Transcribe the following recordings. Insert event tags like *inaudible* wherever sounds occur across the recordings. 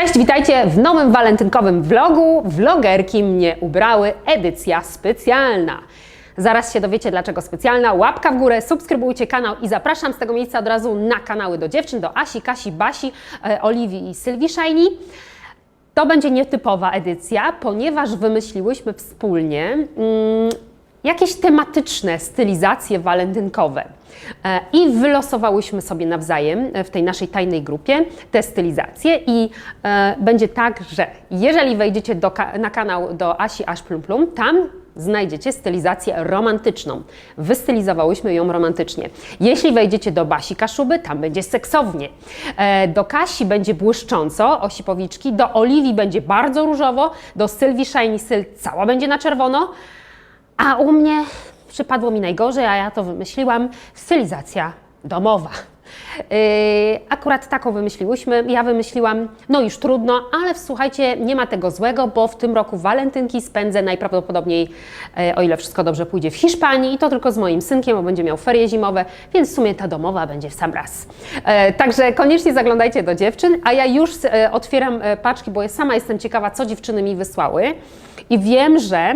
Cześć, witajcie w nowym walentynkowym vlogu. Vlogerki mnie ubrały, edycja specjalna. Zaraz się dowiecie, dlaczego specjalna. Łapka w górę, subskrybujcie kanał i zapraszam z tego miejsca od razu na kanały do dziewczyn, do Asi, Kasi, Basi, e, Oliwii i Sylwii Shiny. To będzie nietypowa edycja, ponieważ wymyśliłyśmy wspólnie mm, jakieś tematyczne stylizacje walentynkowe. E, I wylosowałyśmy sobie nawzajem e, w tej naszej tajnej grupie te stylizacje i e, będzie tak, że jeżeli wejdziecie do, na kanał do Asi Aś Plum Plum, tam znajdziecie stylizację romantyczną. Wystylizowałyśmy ją romantycznie. Jeśli wejdziecie do Basi Kaszuby, tam będzie seksownie. Do Kasi będzie błyszcząco, osipowiczki, do Oliwii będzie bardzo różowo, do Sylwii Shiny Syl cała będzie na czerwono, a u mnie przypadło mi najgorzej, a ja to wymyśliłam, stylizacja domowa. Yy, akurat taką wymyśliłyśmy. Ja wymyśliłam, no już trudno, ale słuchajcie, nie ma tego złego, bo w tym roku walentynki spędzę najprawdopodobniej, e, o ile wszystko dobrze pójdzie, w Hiszpanii i to tylko z moim synkiem, bo będzie miał ferie zimowe, więc w sumie ta domowa będzie w sam raz. E, także koniecznie zaglądajcie do dziewczyn, a ja już otwieram paczki, bo ja sama jestem ciekawa, co dziewczyny mi wysłały i wiem, że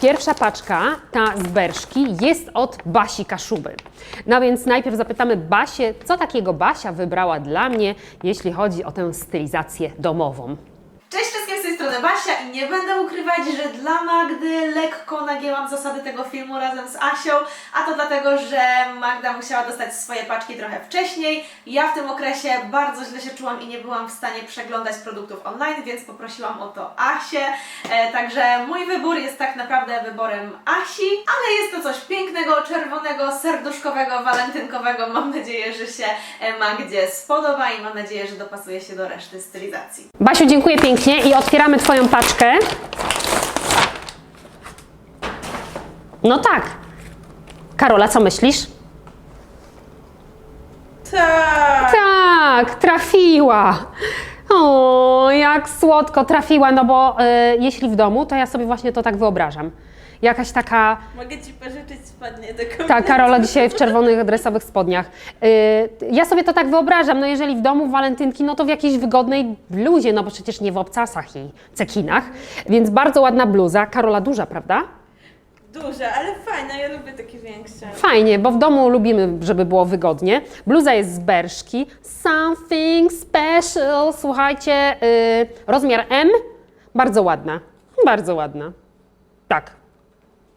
Pierwsza paczka, ta z Berszki, jest od Basi Kaszuby. No więc najpierw zapytamy Basię, co takiego Basia wybrała dla mnie, jeśli chodzi o tę stylizację domową. Cześć strony Basia i nie będę ukrywać, że dla Magdy lekko nagięłam zasady tego filmu razem z Asią, a to dlatego, że Magda musiała dostać swoje paczki trochę wcześniej. Ja w tym okresie bardzo źle się czułam i nie byłam w stanie przeglądać produktów online, więc poprosiłam o to Asię. E, także mój wybór jest tak naprawdę wyborem Asi, ale jest to coś pięknego, czerwonego, serduszkowego, walentynkowego. Mam nadzieję, że się e, Magdzie spodoba i mam nadzieję, że dopasuje się do reszty stylizacji. Basiu, dziękuję pięknie i otwieramy Twoją paczkę. No tak. Karola, co myślisz? Tak! Tak, trafiła. O, jak słodko trafiła, no bo e, jeśli w domu, to ja sobie właśnie to tak wyobrażam. Jakaś taka Mogę Ci pożyczyć spodnie do komplektu. Tak, Karola dzisiaj w czerwonych dresowych spodniach. Yy, ja sobie to tak wyobrażam, no jeżeli w domu walentynki, no to w jakiejś wygodnej bluzie, no bo przecież nie w obcasach i cekinach, więc bardzo ładna bluza. Karola duża, prawda? Duża, ale fajna, ja lubię takie większe. Fajnie, bo w domu lubimy, żeby było wygodnie. Bluza jest z Berszki. Something special, słuchajcie, yy, rozmiar M, bardzo ładna, bardzo ładna. Tak,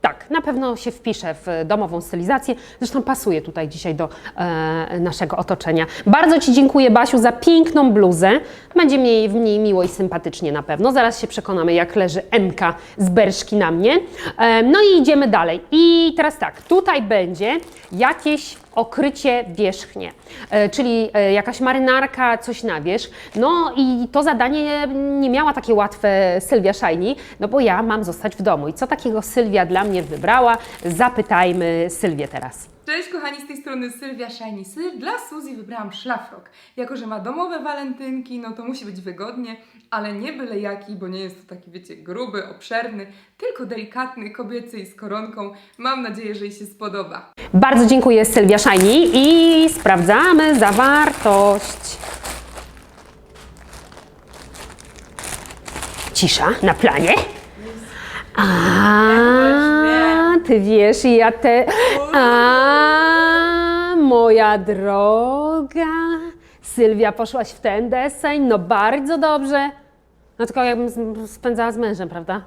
tak, na pewno się wpisze w domową stylizację. Zresztą pasuje tutaj dzisiaj do e, naszego otoczenia. Bardzo Ci dziękuję, Basiu, za piękną bluzę. Będzie mi w niej miło i sympatycznie na pewno. Zaraz się przekonamy, jak leży MK z berszki na mnie. E, no i idziemy dalej. I teraz tak, tutaj będzie jakieś okrycie wierzchnie, e, czyli e, jakaś marynarka, coś na wierzch. No i to zadanie nie miała takie łatwe Sylwia Szajni, no bo ja mam zostać w domu. I co takiego Sylwia dla mnie wybrała? Zapytajmy Sylwię teraz. Cześć kochani, z tej strony Sylwia Shiny Syl. Dla Suzy wybrałam szlafrok. Jako, że ma domowe walentynki, no to musi być wygodnie, ale nie byle jaki, bo nie jest to taki, wiecie, gruby, obszerny, tylko delikatny, kobiecy i z koronką. Mam nadzieję, że jej się spodoba. Bardzo dziękuję Sylwia Szajni i sprawdzamy zawartość. Cisza na planie. A, ty wiesz, i ja te. A, moja droga. Sylwia, poszłaś w ten deseń? No bardzo dobrze. No tylko jakbym z- spędzała z mężem, prawda?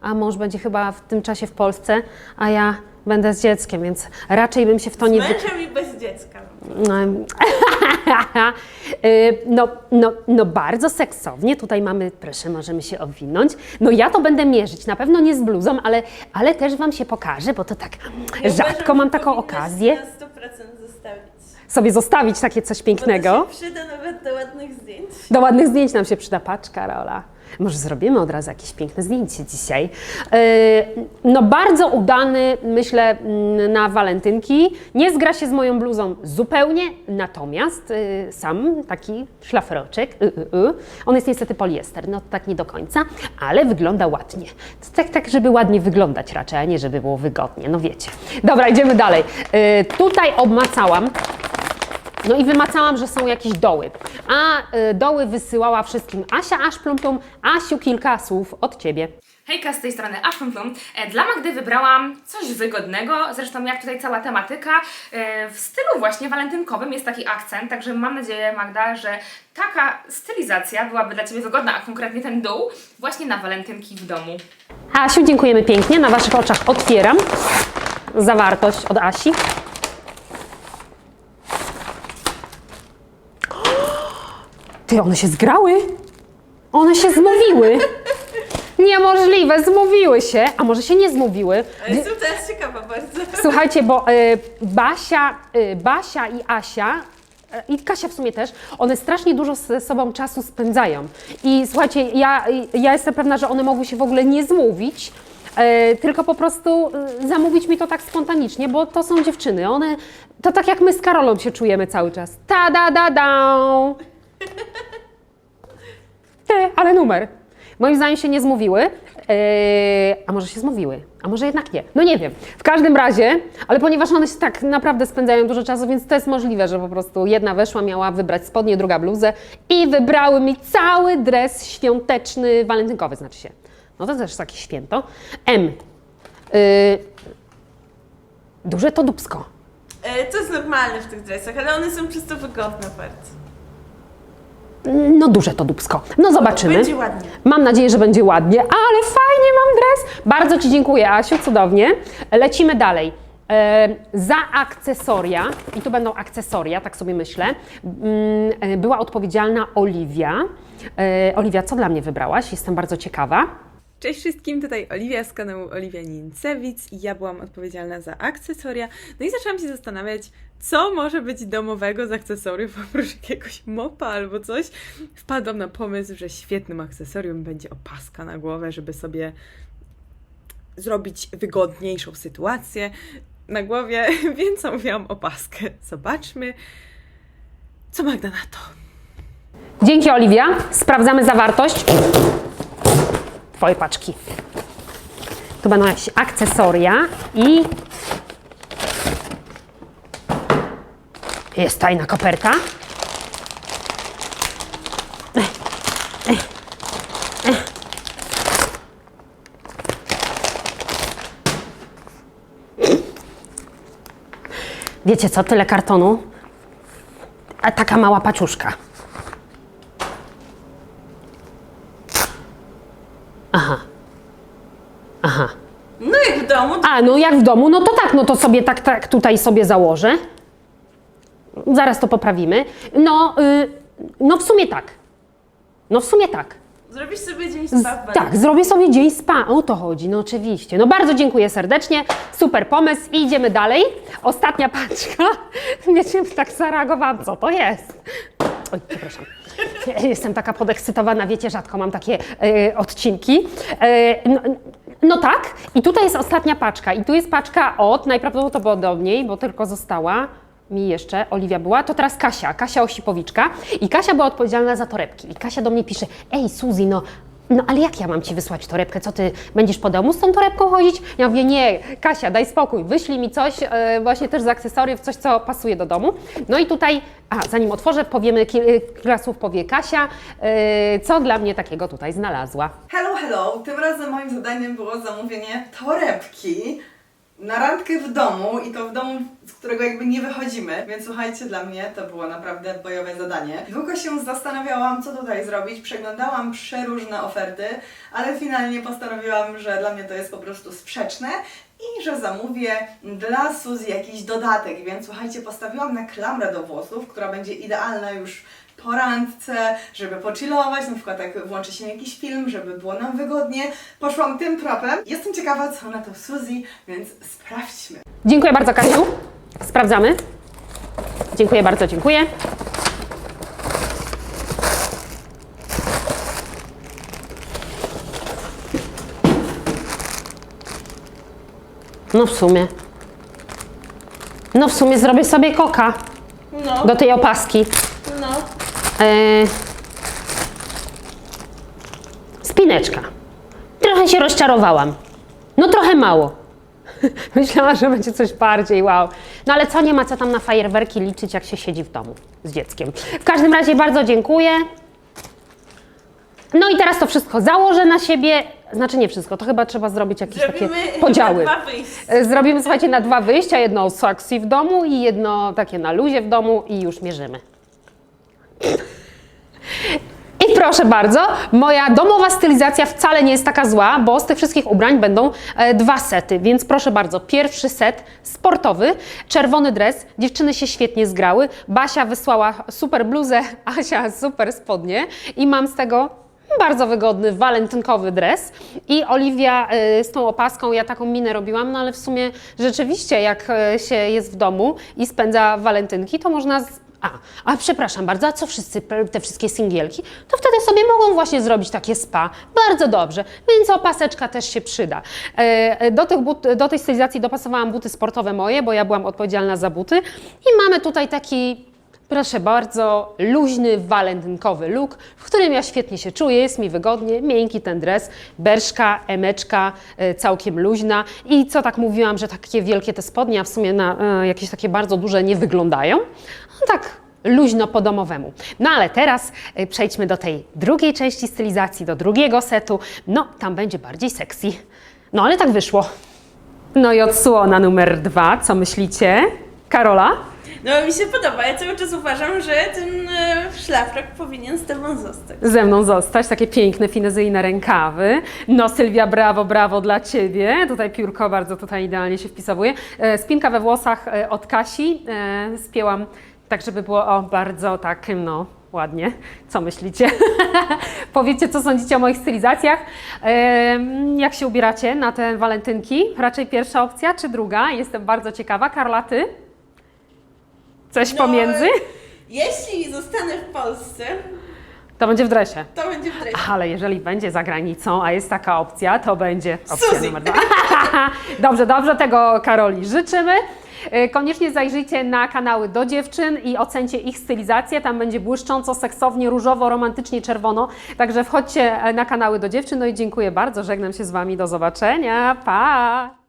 A mąż będzie chyba w tym czasie w Polsce, a ja będę z dzieckiem, więc raczej bym się w to nie... Z wy- mężem i bez dziecka. Em, *laughs* Y, No, no, no bardzo seksownie. Tutaj mamy, proszę, możemy się owinąć. No ja to będę mierzyć, na pewno nie z bluzą, ale, ale też Wam się pokażę, bo to tak Ja rzadko mam taką okazję Na 100% zostawić. sobie zostawić takie coś Bo pięknego. to się przyda nawet do ładnych zdjęć. Do ładnych zdjęć nam się przyda paczka, Rola. Może zrobimy od razu jakieś piękne zdjęcie dzisiaj. Yy, No bardzo udany, myślę, mm, na walentynki. Nie zgra się z moją bluzą zupełnie, natomiast yy, sam taki szlafroczek, y, y, y. on jest niestety poliester, no tak nie do końca, ale wygląda ładnie. Tak, tak, żeby ładnie wyglądać raczej, a nie żeby było wygodnie, no wiecie. Dobra, idziemy dalej. Yy, Tutaj obmacałam No i wymacałam, że są jakieś doły. A y, doły wysyłała wszystkim Asia Aż Plum Plum. Asiu, kilka słów od Ciebie. Hejka, z tej strony Ashton Plum. E, Dla Magdy wybrałam coś wygodnego, zresztą jak tutaj cała tematyka, e, w stylu właśnie walentynkowym jest taki akcent, także mam nadzieję Magda, że taka stylizacja byłaby dla Ciebie wygodna, a konkretnie ten dół właśnie na walentynki w domu. Asiu, dziękujemy pięknie. Na Waszych oczach otwieram zawartość od Asi. Ty, one się zgrały? One się zmówiły. Niemożliwe, zmówiły się. A może się nie zmówiły? Ale jestem teraz ciekawa bardzo. Słuchajcie, bo y, Basia, y, Basia i Asia y, i Kasia w sumie też, one strasznie dużo ze sobą czasu spędzają. I słuchajcie, ja, ja jestem pewna, że one mogły się w ogóle nie zmówić, tylko po prostu zamówić mi to tak spontanicznie, bo to są dziewczyny. One, to tak jak my z Karolą się czujemy cały czas. Ta da da da. Ty, ale numer. Moim zdaniem się nie zmówiły. Yy, a może się zmówiły? A może jednak nie? No nie wiem. W każdym razie, ale ponieważ one się tak naprawdę spędzają dużo czasu, więc to jest możliwe, że po prostu jedna weszła, miała wybrać spodnie, druga bluzę i wybrały mi cały dres świąteczny, walentynkowy znaczy się. No to też takie święto. M. Yy, duże to dubsko. E, To jest normalne w tych dresach, ale one są przez to wygodne bardzo. No duże to dubsko. No zobaczymy. Będzie ładnie. Mam nadzieję, że będzie ładnie, ale fajnie mam dres. Bardzo Ci dziękuję, Asiu, cudownie. Lecimy dalej. E, za akcesoria, i tu będą akcesoria, tak sobie myślę, mm, e, była odpowiedzialna Oliwia. E, Oliwia, co dla mnie wybrałaś? Jestem bardzo ciekawa. Cześć wszystkim, tutaj Oliwia z kanału Oliwia Nincewic i ja byłam odpowiedzialna za akcesoria. No i zaczęłam się zastanawiać, co może być domowego z akcesoriów *laughs* oprócz jakiegoś mopa albo coś. Wpadłam na pomysł, że świetnym akcesorium będzie opaska na głowę, żeby sobie zrobić wygodniejszą sytuację na głowie, *laughs* więc zamówiłam opaskę. Zobaczmy, co Magda na to. Dzięki, Oliwia. Sprawdzamy zawartość. Twoje paczki. Tu będą jakieś akcesoria i jest tajna koperta. Wiecie co, tyle kartonu, a taka mała paczuszka. Aha. Aha. No jak w domu, A, no jak w domu, no to tak, no to sobie tak, tak tutaj sobie założę. Zaraz to poprawimy. No, y, no w sumie tak. No w sumie tak. zrobisz sobie dzień Z, tak, zrobię sobie dzień spa. O to chodzi, no oczywiście. No bardzo dziękuję serdecznie. Super pomysł i idziemy dalej. Ostatnia paczka. *laughs* Wiecie, tak zareagowałam, co to jest. Oj, przepraszam. *laughs* Jestem taka podekscytowana, wiecie, rzadko mam takie e, odcinki. E, no, no tak, i tutaj jest ostatnia paczka. I tu jest paczka od, najprawdopodobniej, bo tylko została mi jeszcze, Oliwia była, to teraz Kasia, Kasia Osipowiczka. I Kasia była odpowiedzialna za torebki. I Kasia do mnie pisze, ej Suzy, no no ale jak ja mam Ci wysłać torebkę? Co Ty będziesz po domu z tą torebką chodzić? Ja mówię, nie, Kasia, daj spokój, wyślij mi coś e, właśnie też z akcesoriów, coś, co pasuje do domu. No i tutaj, a zanim otworzę, powiemy, kil- kilka słów powie Kasia, e, co dla mnie takiego tutaj znalazła. Hello, hello! Tym razem moim zadaniem było zamówienie torebki na randkę w domu i to w domu, z którego jakby nie wychodzimy. Więc słuchajcie, dla mnie to było naprawdę bojowe zadanie. Długo się zastanawiałam, co tutaj zrobić, przeglądałam przeróżne oferty, ale finalnie postanowiłam, że dla mnie to jest po prostu sprzeczne i że zamówię dla Suzy jakiś dodatek, więc słuchajcie, postawiłam na klamrę do włosów, która będzie idealna już po randce, żeby pochillować, na przykład jak włączy się jakiś film, żeby było nam wygodnie. Poszłam tym tropem. Jestem ciekawa, co na to Suzy, więc sprawdźmy. Dziękuję bardzo, Kasiu. Sprawdzamy. Dziękuję bardzo, dziękuję. No w sumie. No w sumie zrobię sobie koka No, do tej opaski. Eee, spineczka. Trochę się rozczarowałam. No trochę mało. *laughs* Myślałam, że będzie coś bardziej wow. No ale co nie ma co tam na fajerwerki liczyć, jak się siedzi w domu z dzieckiem. W każdym razie bardzo dziękuję. No i teraz to wszystko założę na siebie. Znaczy nie wszystko, to chyba trzeba zrobić jakieś Zrobimy *laughs* takie podziały. dwa wyjścia. E, Zrobimy, słuchajcie, na dwa wyjścia. Jedno sexy w domu i jedno takie na luzie w domu i już mierzymy. I proszę bardzo, moja domowa stylizacja wcale nie jest taka zła, bo z tych wszystkich ubrań będą e, dwa sety, więc proszę bardzo, pierwszy set sportowy, czerwony dres, dziewczyny się świetnie zgrały, Basia wysłała super bluzę, *laughs* Asia super spodnie. I mam z tego bardzo wygodny, walentynkowy dres. I Oliwia y, z tą opaską, ja taką minę robiłam, no ale w sumie rzeczywiście jak y, się jest w domu i spędza walentynki, to można... Z... A, a przepraszam bardzo, a co wszyscy, te wszystkie singielki, to wtedy sobie mogą właśnie zrobić takie spa. Bardzo dobrze, więc opaseczka też się przyda. E, e, Do, tych but, do tej stylizacji dopasowałam buty sportowe moje, bo ja byłam odpowiedzialna za buty. I mamy tutaj taki Proszę bardzo, luźny, walentynkowy look, w którym ja świetnie się czuję, jest mi wygodnie, miękki ten dres, berszka, emeczka, e, całkiem luźna. I co tak mówiłam, że takie wielkie te spodnie, a w sumie na jakieś takie bardzo duże nie wyglądają, no tak luźno po domowemu. No ale teraz e, przejdźmy do tej drugiej części stylizacji, do drugiego setu, no tam będzie bardziej sexy. No ale tak wyszło. No i odsłona numer dwa, co myślicie? Karola? No mi się podoba, ja cały czas uważam, że ten e, szlafrok powinien z tobą zostać. ze mną zostać, takie piękne, finezyjne rękawy. No Sylwia, brawo, brawo dla Ciebie. Tutaj piórko bardzo tutaj idealnie się wpisowuje. E, Spinka we włosach e, od Kasi. Spięłam tak, żeby było o, bardzo tak, no, ładnie. Co myślicie? *laughs* Powiedzcie, co sądzicie o moich stylizacjach. Jak się ubieracie na te walentynki? Raczej pierwsza opcja, czy druga? Jestem bardzo ciekawa. Karla, Ty? Coś No, pomiędzy? Jeśli zostanę w Polsce, To będzie w dresie. to będzie w dresie. Ale jeżeli będzie za granicą, a jest taka opcja, to będzie opcja Suzy. numer dwa. *laughs* dobrze, dobrze, tego Karoli życzymy. E, Koniecznie zajrzyjcie na kanały do dziewczyn i ocencie ich stylizację. Tam będzie błyszcząco, seksownie, różowo, romantycznie, czerwono. Także wchodźcie e, na kanały do dziewczyn. No i dziękuję bardzo. Żegnam się z Wami. Do zobaczenia. Pa!